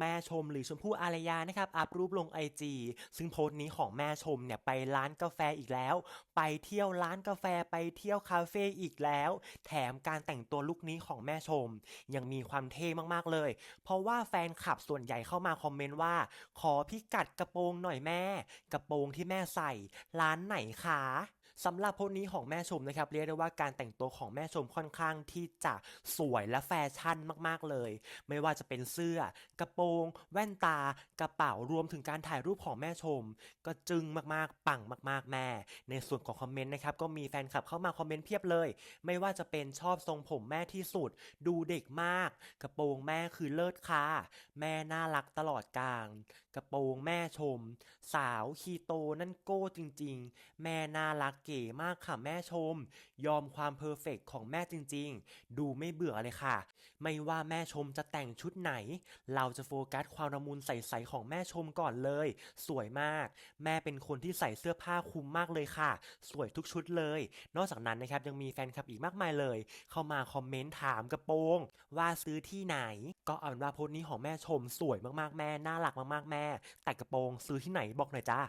แม่ชมหรือชมพู่อารยานะครับอัพรูปลงไอจีซึ่งโพสต์นี้ของแม่ชมเนี่ยไปร้านกาแฟอีกแล้ว ไปเที่ยวร้านกาแฟไปเที่ยวคาเฟ่อีกแล้ว แถมการแต่งตัวลุคนี้ของแม่ชม ยังมีความเท่มากๆเลย เพราะว่าแฟนคลับส่วนใหญ่เข้ามาคอมเมนต์ว่า ขอพิกัดกระโปรงหน่อยแม่ กระโปรงที่แม่ใส่ ร้านไหนคะ สำหรับโพสต์นี้ของแม่ชมนะครับเรียกได้ว่าการแต่งตัวของแม่ชมค่อนข้างที่จะสวยและแฟชั่นมากๆเลย ไม่ว่าจะเป็นเสื้อ กระโปรง แว่นตา กระเป๋ารวมถึงการถ่ายรูปของแม่ชม ก็จึงมากๆปังมาก ๆ แม่ ในส่วนของคอมเมนต์นะครับก็มีแฟนคลับเข้ามาคอมเมนต์เพียบเลย ไม่ว่าจะเป็นชอบทรงผมแม่ที่สุด ดูเด็กมาก กระโปรงแม่คือเลิศค่ะแม่น่ารักตลอดกลางกระโปรงแม่ชม สาวคีโตนั่นโก้จริง ๆ แม่น่ารักเก๋มากค่ะแม่ชม ยอมความเพอร์เฟกของแม่จริง ๆ ดูไม่เบื่อเลยค่ะ ไม่ว่าแม่ชมจะแต่งชุดไหน เราจะโฟกัสความละมุนใสๆของแม่ชมก่อนเลย สวยมาก แม่เป็นคนที่ใส่เสื้อผ้าคุ้มมากเลยค่ะ สวยทุกชุดเลย นอกจากนั้นนะครับยังมีแฟนคลับอีกมากมายเลย เข้ามาคอมเมนต์ถามกระโปรงว่าซื้อที่ไหน ก็เอาเป็นว่าโพสต์นี้ของแม่ชมสวยมากๆแม่น่ารักมากๆแม่ แต่กระโปรงซื้อที่ไหนบอกหน่อยจ้า